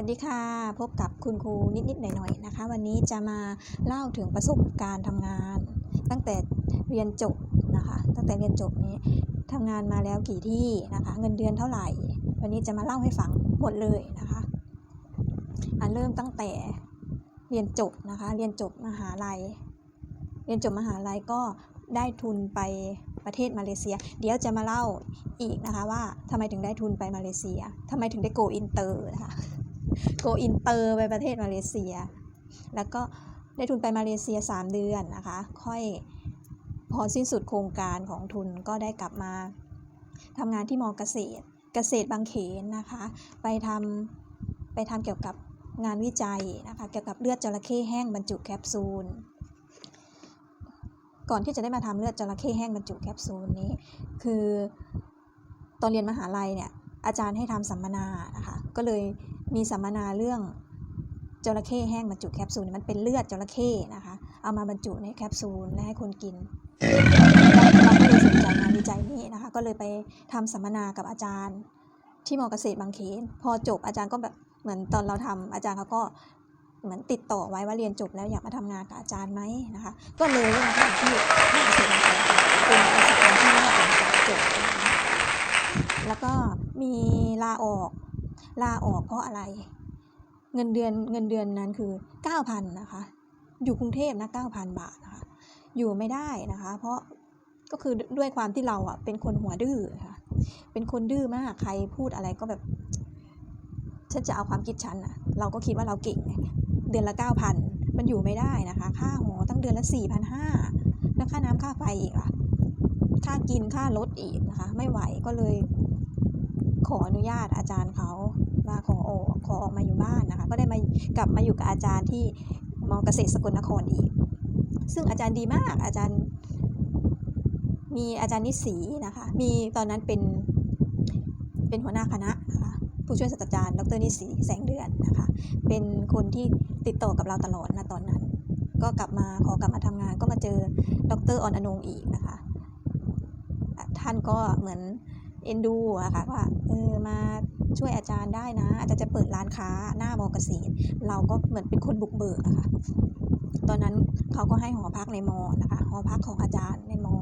วัสดีค่ะ พบกับคุณครูนิดๆหน่อยๆนะคะ วันนี้จะมาเล่าถึงประสบการณ์ทำงาน ตั้งแต่เรียนจบนะคะ ตั้งแต่เรียนจบนี้ทำงานมาแล้วกี่ที่นะคะ เงินเดือนเท่าไหร่ วันนี้จะมาเล่าให้ฟังหมดเลยนะคะอันเริ่มตั้งแต่เรียนจบนะคะ เรียนจบมหาลัย เรียนจบมหาลัยก็ได้ทุนไปประเทศมาเลเซีย เดี๋ยวจะมาเล่าอีกนะคะว่าทำไมถึงได้ทุนไปมาเลเซียทำไมถึงได้โกอินเตอร์นะคะ โกอินเตอร์ไปประเทศมาเลเซีย แล้วก็ได้ทุนไปมาเลเซีย 3 เดือนนะคะ ค่อยพอสิ้นสุดโครงการของทุนก็ได้กลับมาทำงานที่มอเกษตร เกษตรบางเขนนะคะ ไปทำไปทำเกี่ยวกับงานวิจัยนะคะ เกี่ยวกับเลือดจระเข้แห้งบรรจุแคปซูล ก่อนที่จะได้มาทำเลือดจระเข้แห้งบรรจุแคปซูลนี้ คือตอนเรียนมหาลัยเนี่ยอาจารย์ให้ทำสัมมนานะคะ ก็เลย มีสัมมนาเรื่องจระเข้แห้งบรรจุแคปซูลมันเป็นเลือดจระเข้นะคะ เอามาบรรจุในแคปซูลและให้คนกินเราก็เลยสนใจงานวิจัยนี้นะคะ ก็เลยไปทำสัมมนากับอาจารย์ ที่มอเกษตรบางเขนพอจบอาจารย์ก็แบบเหมือนตอนเราทำอาจารย์เขาก็เหมือนติดต่อไว้ว่าเรียนจบแล้วอยากมาทำงานกับอาจารย์ไหมนะคะ ก็เลยมาทำที่มอเกษตรบางเขนเป็นประสบการณ์ที่แรกหลังจากจบแล้วก็มีลาออก ลาออกเพราะอะไร เงินเดือนเงินเดือนนั้นคือ 9,000นะคะ อยู่กรุงเทพนะ9,000 บาทนะคะ อยู่ไม่ได้นะคะ เพราะก็คือด้วยความที่เราอะเป็นคนหัวดื้อค่ะ เป็นคนดื้อมากใครพูดอะไรก็แบบ ฉันจะเอาความคิดฉันอะ เราก็คิดว่าเราเก่งเดือนละเก้าพันมันอยู่ไม่ได้นะคะ ค่าหอตั้งเดือนละสี่พันห้าแล้วค่าน้ำค่าไฟอีกอะ ค่ากินค่ารถอีกนะคะ ไม่ไหวก็เลยขออนุญาตอาจารย์เขา ว่าขอออกขอออกมาอยู่บ้านนะคะ ก็ได้มากลับมาอยู่กับอาจารย์ที่มอเกษตรสกลนครอีก ซึ่งอาจารย์ดีมากอาจารย์ มีอาจารย์นิสีนะคะ มีตอนนั้นเป็นเป็นหัวหน้าคณะนะคะผู้ช่วยศาสตราจารย์ ดรนิสีแสงเดือนนะคะ เป็นคนที่ติดต่อกับเราตลอดนะตอนนั้น ก็กลับมาขอกลับมาทำงาน ก็มาเจอดรออนอนงอีกนะคะอะท่านก็เหมือนเอ็นดูอะค่ะว่าเออมา ช่วยอาจารย์ได้นะ อาจารย์จะเปิดร้านค้าหน้ามอเกษตรเราก็เหมือนเป็นคนบุกเบิกอะค่ะ ตอนนั้นเขาก็ให้หอพักในมอนะคะหอพักของอาจารย์ในมอ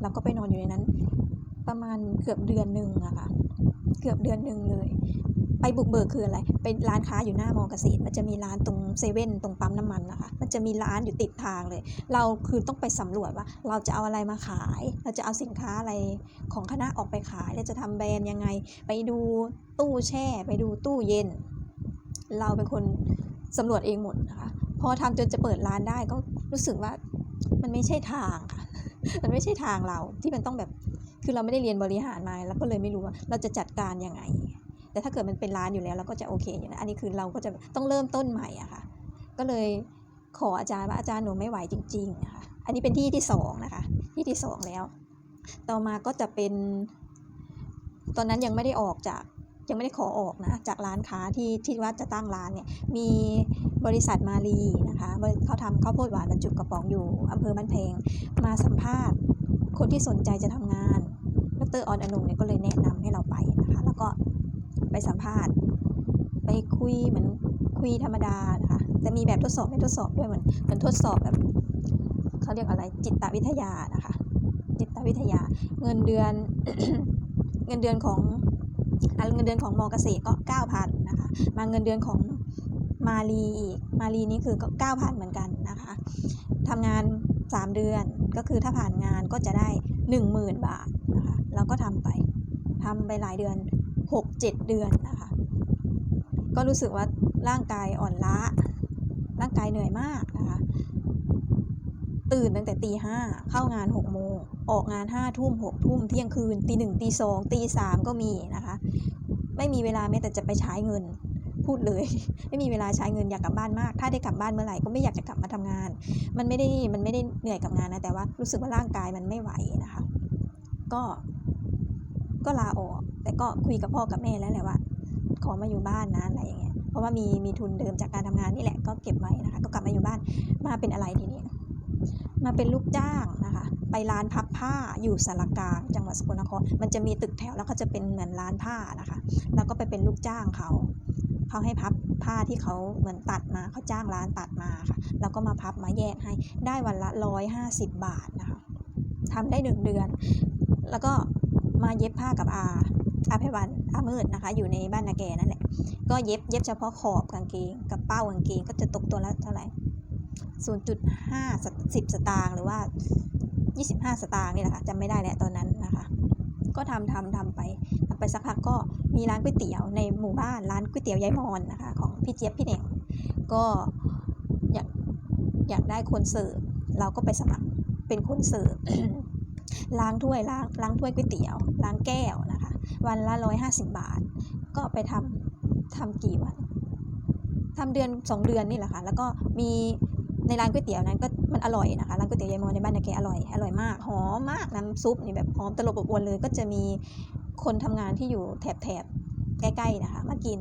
เราก็ไปนอนอยู่ในนั้น ประมาณเกือบเดือนหนึ่งอะค่ะ เกือบเดือนหนึ่งเลย ไปบุกเบิกคืออะไร ไปร้านค้าอยู่หน้ามอเกษตร มันจะมีร้านตรงเซเว่นตรงปั๊มน้ำมันนะคะ มันจะมีร้านอยู่ติดทางเลย เราคือต้องไปสำรวจว่า เราจะเอาอะไรมาขาย เราจะเอาสินค้าอะไรของคณะออกไปขายเราจะทำแบรนด์ยังไง ไปดูตู้แช่ ไปดูตู้เย็น เราเป็นคนสำรวจเองหมดนะคะ พอทำจนจะเปิดร้านได้ก็รู้สึกว่ามันไม่ใช่ทางค่ะ มันไม่ใช่ทางเราที่มันต้องแบบ คือเราไม่ได้เรียนบริหารมาเราก็เลยไม่รู้ว่าเราจะจัดการยังไง แต่ถ้าเกิดมันเป็นร้านอยู่แล้วเราก็จะโอเคอยู่นะอันนี้คือเราก็จะต้องเริ่มต้นใหม่อะค่ะ ก็เลยขออาจารย์ว่าอาจารย์หนูไม่ไหวจริงๆนะคะอันนี้เป็นที่ที่สองนะคะที่ที่สองแล้ว ต่อมาก็จะเป็น ตอนนั้นยังไม่ได้ออกจากยังไม่ได้ขอออกนะจากร้านค้าที่ที่ว่าจะตั้งร้านเนี่ยมีบริษัทมาลีนะคะเขาทำข้าวโพดหวานบรรจุกระป๋องอยู่อำเภอบ้านแพงมาสัมภาษณ์ คนที่สนใจจะทำงานดรออนอนงเนี่ยก็เลยแนะนำให้เราไปนะคะ แล้วก็ ไปสัมภาษณ์ ไปคุยเหมือนคุยธรรมดานะคะแต่มีแบบทดสอบไม่ทดสอบด้วยเหมือนเหมือนทดสอบแบบเขาเรียกอะไรจิตวิทยานะคะ จิตวิทยา เงินเดือนเงินเดือนของอเงินเดือนของมอเกษตรก็เก้าพันนะคะ มาเงินเดือนของมาลีอีกมาลีนี่คือก็เก้าพันเหมือนกันนะคะทำงานสามเดือนก็คือถ้าผ่านงานก็จะได้หนึ่งหมื่นบาทนะคะเราก็ทำไปทำไปหลายเดือน หกเจ็ดเดือนนะคะ ก็รู้สึกว่าร่างกายอ่อนล้า ร่างกายเหนื่อยมากนะคะ ตื่นตั้งแต่ตีห้าเข้างานหกโมง ออกงานห้าทุ่มหกทุ่มเที่ยงคืนตีหนึ่งตีสองตีสามก็มีนะคะ ไม่มีเวลาแม้แต่จะไปใช้เงินพูดเลย ไม่มีเวลาใช้เงินอยากกลับบ้านมาก ถ้าได้กลับบ้านเมื่อไหร่ก็ไม่อยากจะกลับมาทำงาน มันไม่ได้มันไม่ได้เหนื่อยกับงานนะแต่ว่ารู้สึกว่าร่างกายมันไม่ไหวนะคะ ก็ ก็ลาออก แต่ก็คุยกับพ่อกับแม่แล้วแหละว่า ขอมาอยู่บ้านนะอะไรอย่างเงี้ย เพราะว่ามีมีทุนเดิมจากการทำงานนี่แหละก็เก็บไว้นะคะ ก็กลับมาอยู่บ้าน มาเป็นอะไรทีนี้ มาเป็นลูกจ้างนะคะ ไปร้านพับผ้าอยู่สารกลางจังหวัดสกลนคร มันจะมีตึกแถวแล้วก็จะเป็นเหมือนร้านผ้านะคะ แล้วก็ไปเป็นลูกจ้างเขาเขาให้พับผ้าที่เขาเหมือนตัดมาเขาจ้างร้านตัดมาค่ะแล้วก็มาพับมาแยกให้ได้วันละร้อยห้าสิบบาทนะคะทำได้หนึ่งเดือน แล้วก็ มาเย็บผ้ากับอาอาเพวันอามืดนะคะ อยู่ในบ้านนาแกนั่นแหละ ก็เย็บเย็บเฉพาะขอบกางเกง กับเป้ากางเกงก็จะตกตัวละเท่าไหร่0.5สต10 สตางค์หรือว่า 25 สตางค์นี่แหละค่ะจำไม่ได้แล้วตอนนั้นนะคะ ก็ทำทำทำไปทำไปสักพักก็มีร้านก๋วยเตี๋ยวในหมู่บ้านร้านก๋วยเตี๋ยวยายมอนนะคะ ของพี่เจี๊ยบพี่เหน่งก็อยากอยากได้คนเสิร์ฟเราก็ไปสมัครเป็นคนเสิร์ฟ ล้างถ้วยล้างล้างถ้วยก๋วยเตี๋ยวล้างแก้วนะคะ วันละร้อยห้าสิบบาท ก็ไปทำทำกี่วันทำเดือนสองเดือนนี่แหละค่ะแล้วก็มีในร้านก๋วยเตี๋ยวนั้นก็มันอร่อยนะคะร้านก๋วยเตี๋ยวยายมอในบ้านนาแกอร่อยอร่อยมากหอมมากน้ำซุปนี่แบบหอมตลบอบอวนเลย ก็จะมีคนทำงานที่อยู่แถบแถบใกล้ๆนะคะ มากิน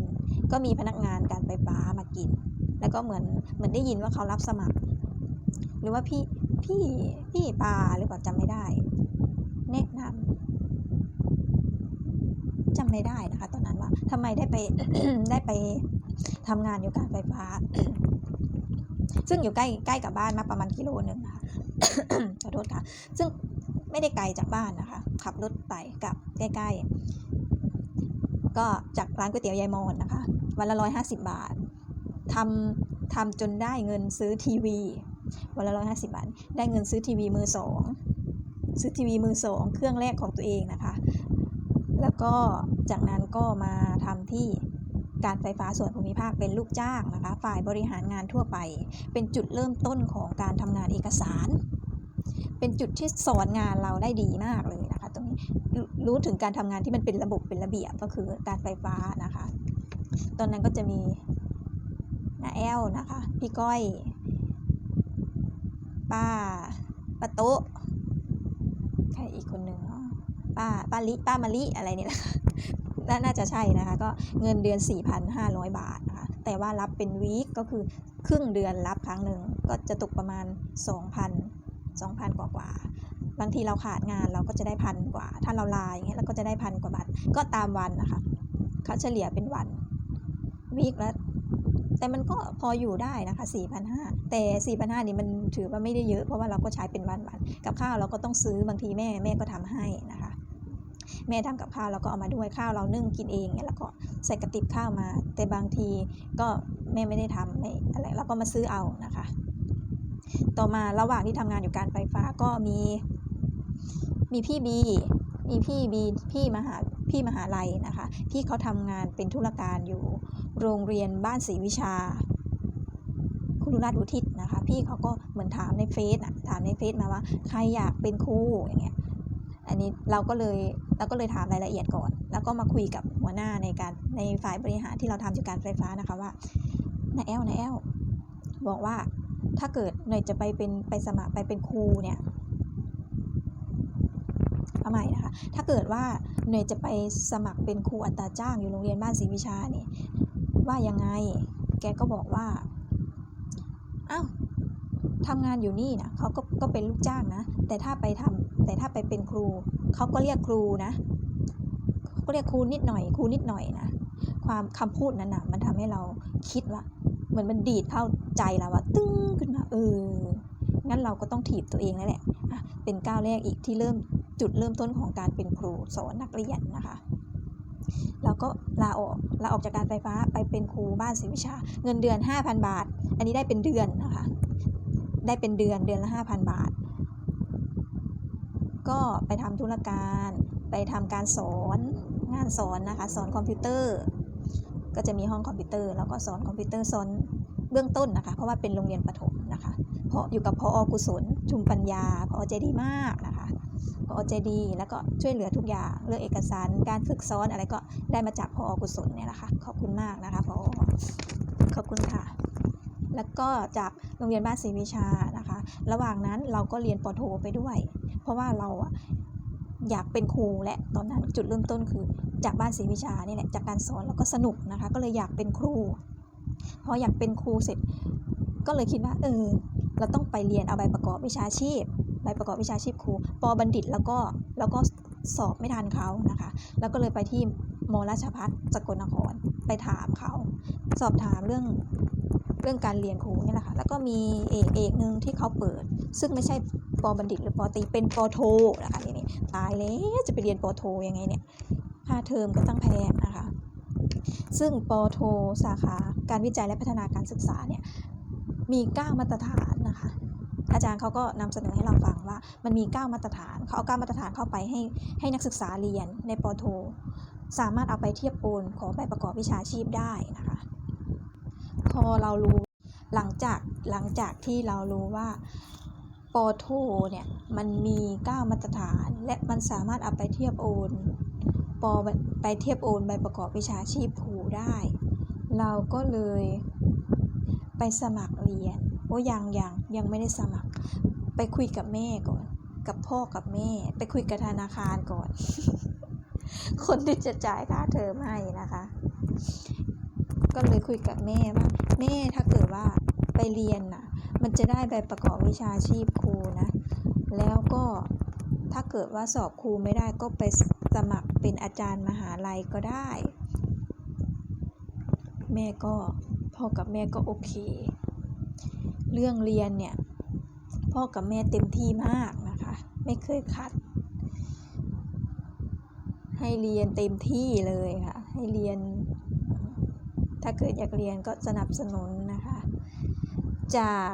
ก็มีพนักงานการไฟฟ้ามากิน แล้วก็เหมือนเหมือนได้ยินว่าเขารับสมัคร หรือว่าพี่ พี่พี่ปาหรือเปล่าจำไม่ได้ แนะนำจำไม่ได้นะคะ ตอนนั้นว่าทำไมได้ไปได้ไปทำงานอยู่การไฟฟ้า ซึ่งอยู่ใกล้ใกล้กับบ้านมาประมาณกิโลหนึ่งนะคะขอโทษค่ะ ซึ่งไม่ได้ไกลจากบ้านนะคะ ขับรถไปกับใกล้ ๆ ก็จากร้านก๋วยเตี๋ยวยายมอนนะคะ วันละร้อยห้าสิบบาททำทำจนได้เงินซื้อทีวี วันละร้อยห้าสิบาท ได้เงินซื้อทีวีมือสองซื้อทีวีมือสองเครื่องแรกของตัวเองนะคะ แล้วก็จากนั้นก็มาทำที่การไฟฟ้าส่วนภูมิภาคเป็นลูกจ้างนะคะ ฝ่ายบริหารงานทั่วไป เป็นจุดเริ่มต้นของการทำงานเอกสาร เป็นจุดที่สอนงานเราได้ดีมากเลยนะคะ ตรงนี้รู้ถึงการทำงานที่มันเป็นระบบเป็นระเบียบก็คือการไฟฟ้านะคะ ตอนนั้นก็จะมีนาแอลนะคะ พี่ก้อย ป้าป้าโต๊ะใครอีกคนหนึ่งเนาะป้าป้าลิป้ามะลิอะไรนี่แหละน่าน่าจะใช่นะคะ ก็เงินเดือน 4,500 บาทนะคะ แต่ว่ารับเป็นวีคก็คือครึ่งเดือนรับครั้งหนึ่งก็จะตกประมาณ 2,000 2,000 กว่ากว่าบางทีเราขาดงานเราก็จะได้พันกว่า ถ้าเราลาอย่างเงี้ยเราก็จะได้พันกว่าบาท ก็ตามวันนะคะเขาเฉลี่ยเป็นวันวีคละ แต่มันก็พออยู่ได้นะคะ4,500 แต่ 4,500นี่มันถือว่าไม่ได้เยอะเพราะว่าเราก็ใช้เป็นวันๆกับข้าวเราก็ต้องซื้อบางทีแม่แม่ก็ทำให้นะคะ แม่ทำกับข้าวเราก็เอามาด้วยข้าวเรานึ่งกินเองเนี่ยแล้วก็ใส่กระติบข้าวมา แต่บางทีก็แม่ไม่ได้ทำไม่อะไรเราก็มาซื้อเอานะคะ ต่อมาระหว่างที่ทำงานอยู่การไฟฟ้าก็มีมีพี่บีมีพี่บีพี่มหาพี่มหาลัยนะคะ พี่เขาทำงานเป็นธุรการอยู่ โรงเรียนบ้านศรีวิชา คุณราชอุทิศนะคะ พี่เขาก็เหมือนถามในเฟซอะถามในเฟซมาว่า ใครอยากเป็นครูอย่างเงี้ยอันนี้เราก็เลยเราก็เลยถามรายละเอียดก่อน แล้วก็มาคุยกับหัวหน้าในการในฝ่ายบริหารที่เราทำอยู่การไฟฟ้านะคะว่านาแอลนาแอลบอกว่าถ้าเกิดหน่อยจะไปเป็นไปสมัครไปเป็นครูเนี่ยเอาใหม่นะคะ ถ้าเกิดว่าหน่อยจะไปสมัครเป็นครูอัตราจ้างอยู่โรงเรียนบ้านศรีวิชาเนี่ย ว่ายังไง แกก็บอกว่า อ้าวทำงานอยู่นี่นะเขาก็ก็เป็นลูกจ้างนะ แต่ถ้าไปทำแต่ถ้าไปเป็นครู เขาก็เรียกครูนะเขาก็เรียกครูนิดหน่อย ครูนิดหน่อยนะ ความคำพูดนั้นนะมันทำให้เราคิดว่า เหมือนมันดีดเข้าใจเราว่าตึ้งขึ้นมาเออ งั้นเราก็ต้องถีบตัวเองนั่นแหละ เป็นก้าวแรกอีกที่เริ่มจุดเริ่มต้นของการเป็นครูสอนนักเรียนนะคะ แล้วก็ลาออกลาออกจากการไฟฟ้าไปเป็นครูบ้านศรีวิชา เงินเดือน 5,000 บาท อันนี้ได้เป็นเดือนนะคะ ได้เป็นเดือนเดือนละ 5,000 บาท ก็ไปทำธุรการไปทำการสอนงานสอนนะคะสอนคอมพิวเตอร์ ก็จะมีห้องคอมพิวเตอร์ แล้วก็สอนคอมพิวเตอร์สอนเบื้องต้นนะคะ เพราะว่าเป็นโรงเรียนประถมนะคะ เพราะอยู่กับพอกุศลชุมปัญญาพอใจดีมากนะคะ พอใจดีแล้วก็ช่วยเหลือทุกอย่างเรื่องเอกสารการฝึกซ้อนอะไรก็ได้มาจากพอกุศลเนี่ยแหละค่ะขอบคุณมากนะคะพอขอบคุณค่ะแล้วก็จากโรงเรียนบ้านศรีวิชานะคะ ระหว่างนั้นเราก็เรียนปอโทไปด้วย เพราะว่าเราอะอยากเป็นครูและตอนนั้นจุดเริ่มต้นคือจากบ้านศรีวิชานี่แหละจากการสอนแล้วก็สนุกนะคะ ก็เลยอยากเป็นครูพออยากเป็นครูเสร็จ ก็เลยคิดว่าเออ เราต้องไปเรียนเอาใบประกอบวิชาชีพ ใบประกอบวิชาชีพครูปอบัณฑิตแล้วก็แล้วก็สอบไม่ทันเขานะคะ แล้วก็เลยไปที่มราชพัฒสกลนครไปถามเขา สอบถามเรื่องเรื่องการเรียนครูเนี่ยแหละค่ะแล้วก็มีเอกเอกหนึ่งที่เขาเปิด ซึ่งไม่ใช่ปบัณฑิตหรือปตีเป็นปโทนะคะทีนี้ตายแล้วจะไปเรียนปโทยังไงเนี่ยค่าเทอมก็ตั้งแพงนะคะ ซึ่งปโทสาขาการวิจัยและพัฒนาการศึกษาเนี่ยมี 9 มาตรฐาน อาจารย์เขาก็นำเสนอให้เราฟังว่ามันมี 9 มาตรฐานเขาเอา9มาตรฐานเข้าไปให้ให้นักศึกษาเรียนในปโท สามารถเอาไปเทียบโอนขอใบประกอบวิชาชีพได้นะคะพอเรารู้หลังจากหลังจากที่เรารู้ว่าปโทเนี่ยมันมี 9 มาตรฐาน และมันสามารถเอาไปเทียบโอนปอไปเทียบโอนใบประกอบวิชาชีพครูได้ เราก็เลยไปสมัครเรียน อ้ยังยังยังไม่ได้สมัคร ไปคุยกับแม่ก่อน กับพ่อกับแม่ ไปคุยกับธนาคารก่อน คนที่จะจ่ายค่าเทอมให้นะคะ ก็เลยคุยกับแม่ว่าแม่ถ้าเกิดว่าไปเรียนน่ะ มันจะได้ใบประกอบวิชาชีพครูนะ แล้วก็ถ้าเกิดว่าสอบครูไม่ได้ก็ไปสมัครเป็นอาจารย์มหาลัยก็ได้ แม่ก็พ่อกับแม่ก็โอเค เรื่องเรียนเนี่ย พ่อกับแม่เต็มที่มากนะคะ ไม่เคยขัด ให้เรียนเต็มที่เลยค่ะ ให้เรียน ถ้าเกิดอยากเรียนก็สนับสนุนนะคะ จาก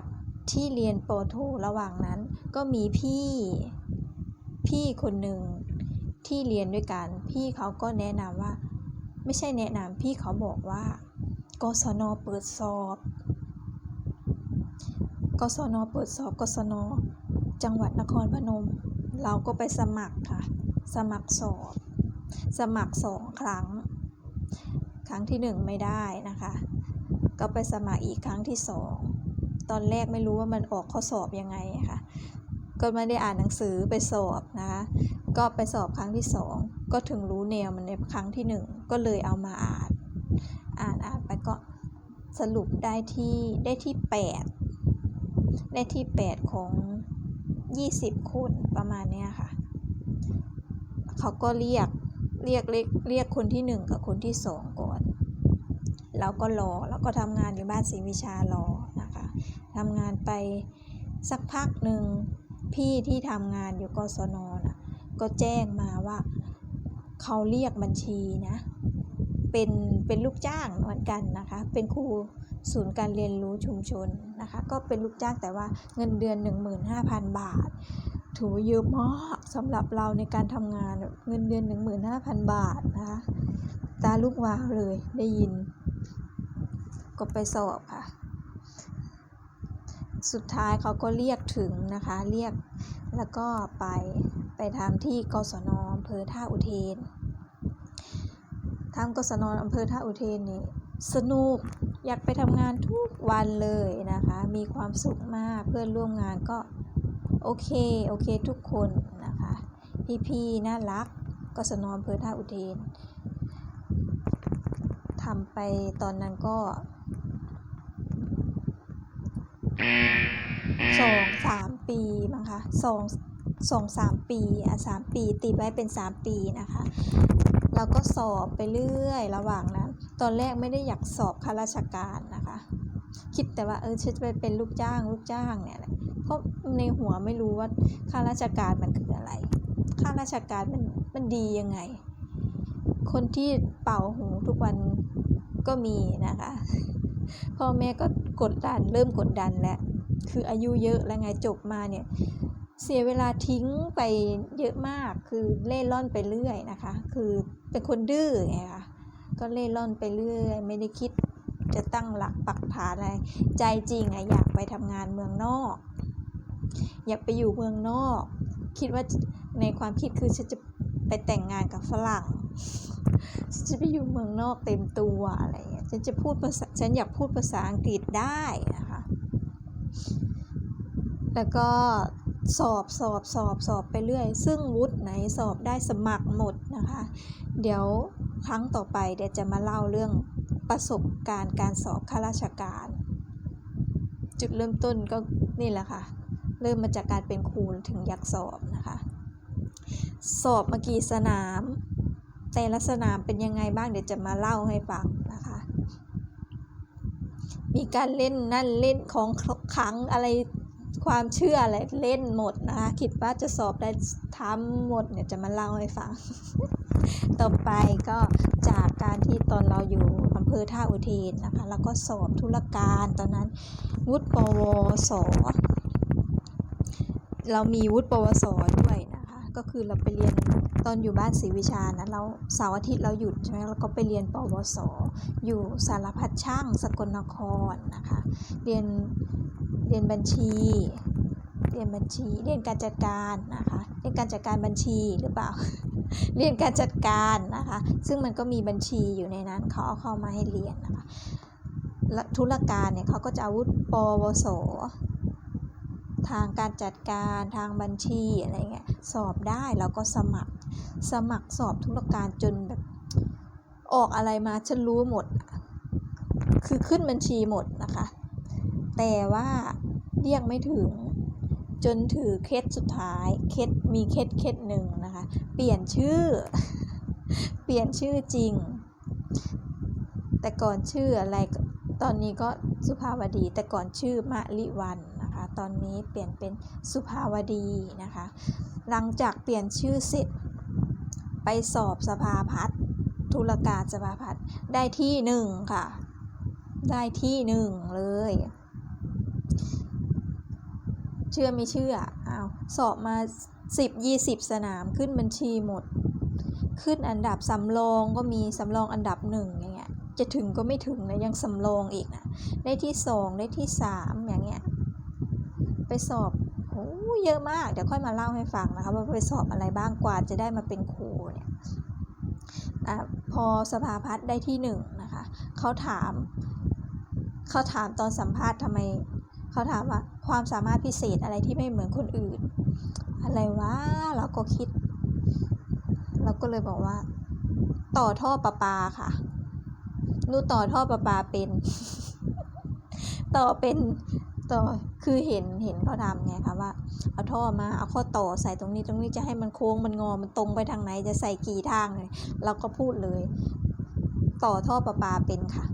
ที่เรียนโปรโทระหว่างนั้นก็มีพี่พี่คนหนึ่งที่เรียนด้วยกัน พี่เขาก็แนะนำว่า ไม่ใช่แนะนำพี่เขาบอกว่ากศนเปิดสอบ กศนเปิดสอบกศน จังหวัดนครพนม เราก็ไปสมัครค่ะ สมัครสอบ สมัครสองครั้ง ครั้งที่หนึ่งไม่ได้นะคะ ก็ไปสมัครอีกครั้งที่สองตอนแรกไม่รู้ว่ามันออกข้อสอบยังไงค่ะ ก็ไม่ได้อ่านหนังสือไปสอบนะคะ ก็ไปสอบครั้งที่สองก็ถึงรู้แนวมันในครั้งที่หนึ่งก็เลยเอามาอ่าน อ่านอ่านไปก็สรุปได้ที่ได้ที่แปด ได้ที่แปดของยี่สิบคนประมาณเนี้ยค่ะ เขาก็เรียกเรียกเรียกเรียกคนที่หนึ่งกับคนที่สองก่อน แล้วก็รอแล้วก็ทำงานอยู่บ้านศรีวิชารอนะคะทำงานไปสักพักหนึ่งพี่ที่ทำงานอยู่กศนน่ะก็แจ้งมาว่าเขาเรียกบัญชีนะ เป็นเป็นลูกจ้างเหมือนกันนะคะ เป็นครู ศูนย์การเรียนรู้ชุมชนนะคะ ก็เป็นลูกจ้างแต่ว่าเงินเดือน 15,000 บาท ถือเยอะมากสำหรับเราในการทำงานเงินเดือน 15,000 บาทนะคะตาลูกวาวเลยได้ยิน ก็ไปสอบค่ะ สุดท้ายเขาก็เรียกถึงนะคะ เรียกแล้วก็ไปไปทำที่กศนอำเภอท่าอุเทนทำกศนอำเภอท่าอุเทนนี่ สนุกอยากไปทำงานทุกวันเลยนะคะ มีความสุขมากเพื่อนร่วมงานก็โอเค โอเคทุกคนนะคะ พี่ๆน่ารักกศนอำเภอท่าอุเทนทำไปตอนนั้นก็สองสามปีมั้งคะสองสองสามปีอะสามปีติดไว้เป็นสามปีนะคะ เราก็สอบไปเรื่อยระหว่างนั้น ตอนแรกไม่ได้อยากสอบข้าราชการนะคะ คิดแต่ว่าเออฉันจะไปเป็นลูกจ้างลูกจ้างเนี่ยแหละเพราะในหัวไม่รู้ว่าข้าราชการมันคืออะไรข้าราชการมันมันดียังไง คนที่เป่าหูทุกวันก็มีนะคะ พ่อแม่ก็กดดันเริ่มกดดันแล้วคืออายุเยอะแล้วไงจบมาเนี่ยเสียเวลาทิ้งไปเยอะมากคือเล่ร่อนไปเรื่อยนะคะ คือ เป็นคนดื้อไงคะก็เล่ร่อนไปเรื่อย ไม่ได้คิดจะตั้งหลักปักฐานอะไร ใจจริงอะอยากไปทำงานเมืองนอก อยากไปอยู่เมืองนอก คิดว่าในความคิดคือฉันจะไปแต่งงานกับฝรั่งฉันจะไปอยู่เมืองนอกเต็มตัวอะไรอย่างเงี้ยฉันจะพูดภาษาฉันอยากพูดภาษาอังกฤษได้นะคะ แล้วก็ สอบสอบสอบสอบไปเรื่อย ซึ่งวุฒิไหนสอบได้สมัครหมดนะคะ เดี๋ยวครั้งต่อไปเดี๋ยวจะมาเล่าเรื่องประสบการณ์การสอบข้าราชการ จุดเริ่มต้นก็นี่แหละค่ะ เริ่มมาจากการเป็นครูถึงอยากสอบนะคะ สอบมากี่สนาม แต่ละสนามเป็นยังไงบ้างเดี๋ยวจะมาเล่าให้ฟังนะคะ มีการเล่นนั่นเล่นของขลังอะไร ความเชื่ออะไรเล่นหมดนะคะคิดว่าจะสอบได้ทั้งหมดเนี่ยจะมาเล่าให้ฟัง ต่อไปก็จากการที่ตอนเราอยู่อำเภอท่าอุเทนนะคะ แล้วก็สอบธุรการตอนนั้นวุฒิปวสเรามีวุฒิปวสด้วยนะคะ ก็คือเราไปเรียนตอนอยู่บ้านศรีวิชานะเราเสาร์อาทิตย์เราหยุดใช่ไหมเราก็ไปเรียนปวส อยู่สารพัดช่างสกลนครนะคะ เรียน เรียนบัญชี เรียนบัญชี เรียนการจัดการนะคะ เรียนการจัดการบัญชีหรือเปล่า เรียนการจัดการนะคะ ซึ่งมันก็มีบัญชีอยู่ในนั้นเขาเอาเข้ามาให้เรียนนะคะและธุรการเนี่ยเขาก็จะอาวุธปวสทางการจัดการทางบัญชีอะไรเงี้ยสอบได้แล้วก็สมัครสมัครสอบธุรการจนแบบออกอะไรมาฉันรู้หมด คือขึ้นบัญชีหมดนะคะ แต่ว่าเรียกไม่ถึง จนถือเคสสุดท้ายเคสมีเคสเคสหนึ่งนะคะ เปลี่ยนชื่อ เปลี่ยนชื่อจริง แต่ก่อนชื่ออะไรตอนนี้ก็สุภาวดี แต่ก่อนชื่อมะลิวันนะคะ ตอนนี้เปลี่ยนเป็นสุภาวดีนะคะ หลังจากเปลี่ยนชื่อเสร็จไปสอบสภาพัฒน์ธุรการสภาพัฒน์ได้ที่หนึ่งค่ะ ได้ที่หนึ่งเลย เชื่อไม่เชื่ออ้าวสอบมา 10 20 สนามขึ้นบัญชีหมด ขึ้นอันดับสำรองก็มีสำรองอันดับหนึ่งอย่างเงี้ยจะถึงก็ไม่ถึงนะยังสำรองอีกนะได้ที่สองได้ที่สามอย่างเงี้ยไปสอบโอ้เยอะมาก เดี๋ยวค่อยมาเล่าให้ฟังนะคะว่าไปสอบอะไรบ้างกว่าจะได้มาเป็นครูเนี่ยอพอสภาพัฒน์ได้ที่หนึ่งนะคะเขาถามเขาถามตอนสัมภาษณ์ทำไม เขาถามว่าความสามารถพิเศษอะไรที่ไม่เหมือนคนอื่น อะไรวะเราก็คิด เราก็เลยบอกว่า ต่อท่อประปาค่ะนูต่อท่อประปาเป็น ต่อเป็นต่อคือเห็นเห็นเขาทำไงคะว่า เอาท่อมาเอาข้อต่อใส่ตรงนี้ตรงนี้จะให้มันโค้งมันงอมันตรงไปทางไหนจะใส่กี่ทางเลยเราก็พูดเลย ต่อท่อประปาเป็นค่ะ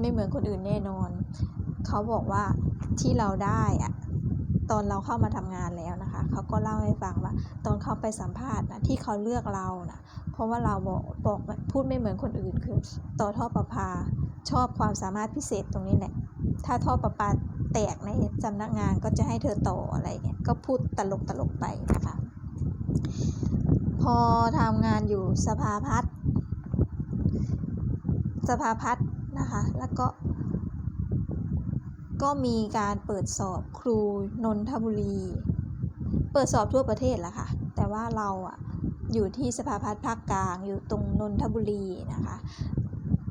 ไม่เหมือนคนอื่นแน่นอน เขาบอกว่าที่เราได้อะตอนเราเข้ามาทำงานแล้วนะคะเขาก็เล่าให้ฟังว่า ตอนเขาไปสัมภาษณ์นะที่เขาเลือกเรานะเพราะว่าเราบอกบอกพูดไม่เหมือนคนอื่นคือต่อท่อประปาชอบความสามารถพิเศษตรงนี้แหละถ้าท่อประปาแตกในสำนักงานก็จะให้เธอต่ออะไรเงี้ยก็พูดตลกตลกไปนะคะ พอทำงานอยู่สภาพัฒน์สภาพัฒน์นะคะ แล้วก็ ก็มีการเปิดสอบครูนนทบุรี เปิดสอบทั่วประเทศแหละค่ะ แต่ว่าเราอะอยู่ที่สภาพัฒน์ภาคกลางอยู่ตรงนนทบุรีนะคะ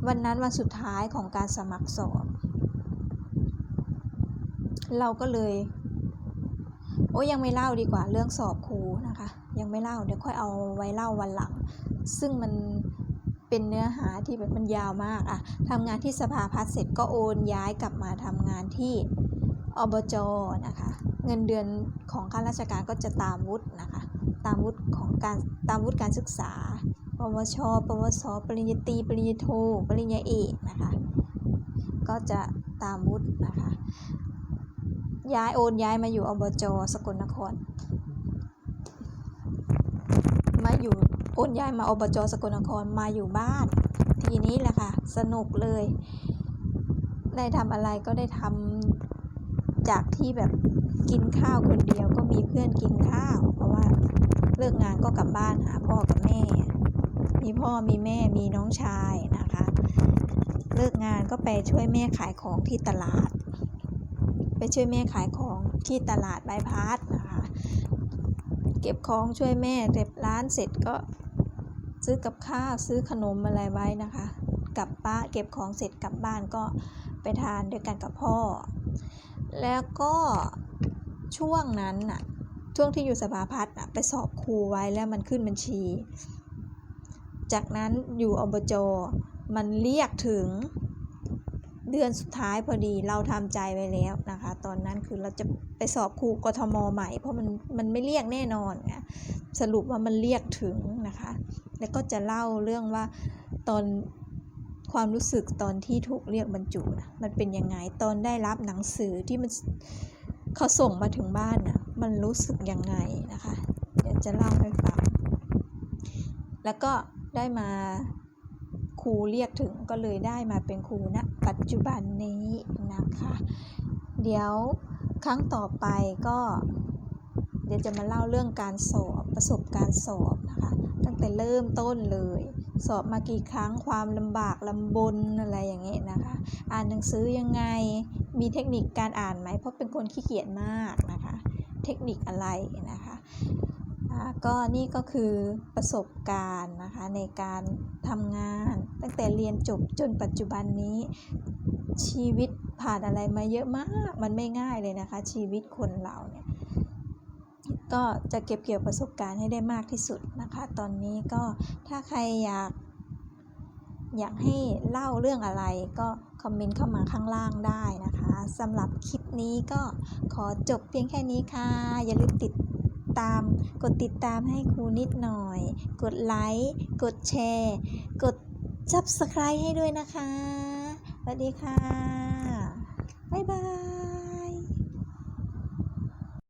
วันนั้นวันสุดท้ายของการสมัครสอบ เราก็เลย โอ้ยังไม่เล่าดีกว่าเรื่องสอบครูนะคะ ยังไม่เล่าเดี๋ยวค่อยเอาไว้เล่าวันหลัง ซึ่งมัน เป็นเนื้อหาที่แบบมันยาวมากอะทำงานที่สภาพัฒน์เสร็จก็โอนย้ายกลับมาทำงานที่อบจนะคะ เงินเดือนของข้าราชการก็จะตามวุฒินะคะ ตามวุฒิของการตามวุฒิการศึกษา ปวช ปวส ปริญญาตรี ปริญญาโท ปริญญาเอกนะคะ ก็จะตามวุฒินะคะ ย้ายโอนย้ายมาอยู่อบจสกลนคร มา อยู่โอนย้ายมาอบจสกลนครมาอยู่บ้าน ทีนี้แหละค่ะ สนุกเลย ได้ทำอะไรก็ได้ทำจากที่แบบกินข้าวคนเดียวก็มีเพื่อนกินข้าว เพราะว่าเลิกงานก็กลับบ้านหาพ่อกับแม่ มีพ่อมีแม่มีน้องชายนะคะ เลิกงานก็ไปช่วยแม่ขายของที่ตลาด ไปช่วยแม่ขายของที่ตลาดบายพาสนะคะ เก็บของช่วยแม่เก็บร้านเสร็จก็ ซื้อกับข้าวซื้อขนมอะไรไว้นะคะกลับบ้านเก็บของเสร็จกลับบ้านก็ไปทานด้วยกันกับพ่อ แล้วก็ช่วงนั้นน่ะช่วงที่อยู่สภาพัฒน์น่ะไปสอบครูไว้แล้วมันขึ้นบัญชี จากนั้นอยู่อบจมันเรียกถึง เดือนสุดท้ายพอดีเราทำใจไว้แล้วนะคะ ตอนนั้นคือเราจะไปสอบครูกทมใหม่ เพราะมันมันไม่เรียกแน่นอนไงสรุปว่ามันเรียกถึงนะคะ แล้วก็จะเล่าเรื่องว่าตอนความรู้สึกตอนที่ถูกเรียกบรรจุนะมันเป็นยังไงตอนได้รับหนังสือที่มันเขาส่งมาถึงบ้านนะมันรู้สึกยังไงนะคะ เดี๋ยวจะเล่าให้ฟังแล้วก็ได้มา รูเรียกถึงก็เลยได้มาเป็นครูณปัจจุบันนี้นะคะ เดี๋ยวครั้งต่อไปก็ เดี๋ยวจะมาเล่าเรื่องการสอบประสบการณ์สอบนะคะ ตั้งแต่เริ่มต้นเลย สอบมากี่ครั้งความลำบากลำบนอะไรอย่างเงี้ยนะคะ อ่านหนังสือยังไงมีเทคนิคการอ่านไหมเพราะเป็นคนขี้เกียจมากนะคะ เทคนิคอะไรนะคะ ก็นี่ก็คือประสบการณ์นะคะในการทำงาน ตั้งแต่เรียนจบจนปัจจุบันนี้ชีวิตผ่านอะไรมาเยอะมาก มันไม่ง่ายเลยนะคะ ชีวิตคนเราเนี่ยก็จะเก็บเกี่ยวประสบการณ์ให้ได้มากที่สุดนะคะ ตอนนี้ก็ถ้าใครอยาก อยากให้เล่าเรื่องอะไรก็คอมเมนต์เข้ามาข้างล่างได้นะคะสำหรับคลิปนี้ก็ขอจบเพียงแค่นี้ค่ะ อย่าลืมติด ตาม กดติดตามให้ครูนิดหน่อย กดไลค์ กดแชร์ กด Subscribe ให้ด้วยนะคะสวัสดีค่ะ บ๊ายบาย